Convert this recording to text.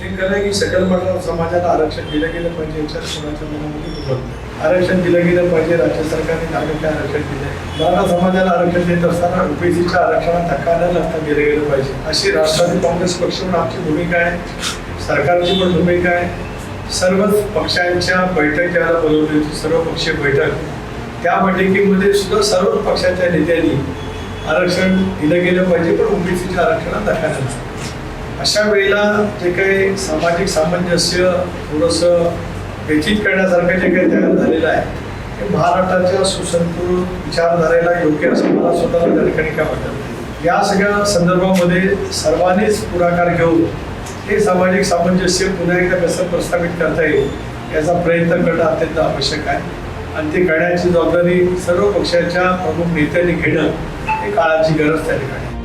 हे खरं आहे की सकल मराठा समाजाला आरक्षण दिलं गेलं पाहिजे याच्यात कोणाच्या मनामध्ये दुमत आरक्षण दिलं गेलं पाहिजे राज्य सरकारने नागरिक आरक्षण दिलंय मराठा समाजाला आरक्षण देत असताना ओबीसीच्या आरक्षणात धक्का न लागता दिलं गेलं पाहिजे. अशी राष्ट्रवादी काँग्रेस पक्ष म्हणून आमची भूमिका आहे सरकारची पण भूमिका आहे. सर्वच पक्षांच्या बैठक ज्याला बोलवली होती सर्व पक्षीय बैठक. त्या बैठकीमध्ये सुद्धा सर्व पक्षाच्या नेत्यांनी आरक्षण दिलं गेलं पाहिजे पण ओबीसीच्या आरक्षणात धक्का न अशा वेळेला जे काही सामाजिक सामंजस्य थोडंसं व्यथित करण्यासारखं जे काही तयार झालेलं आहे ते महाराष्ट्राच्या सुसंस्कृत विचारधारेला योग्य असं मला स्वतःला त्या ठिकाणी काय वाटत? या सगळ्या संदर्भामध्ये सर्वांनीच पुढाकार घेऊन हे सामाजिक सामंजस्य पुन्हा एकदा कसं प्रस्थापित करता येईल याचा प्रयत्न करणं अत्यंत आवश्यक आहे. आणि ते करण्याची जबाबदारी सर्व पक्षाच्या प्रमुख नेत्यांनी घेणं हे काळाची गरज त्या ठिकाणी.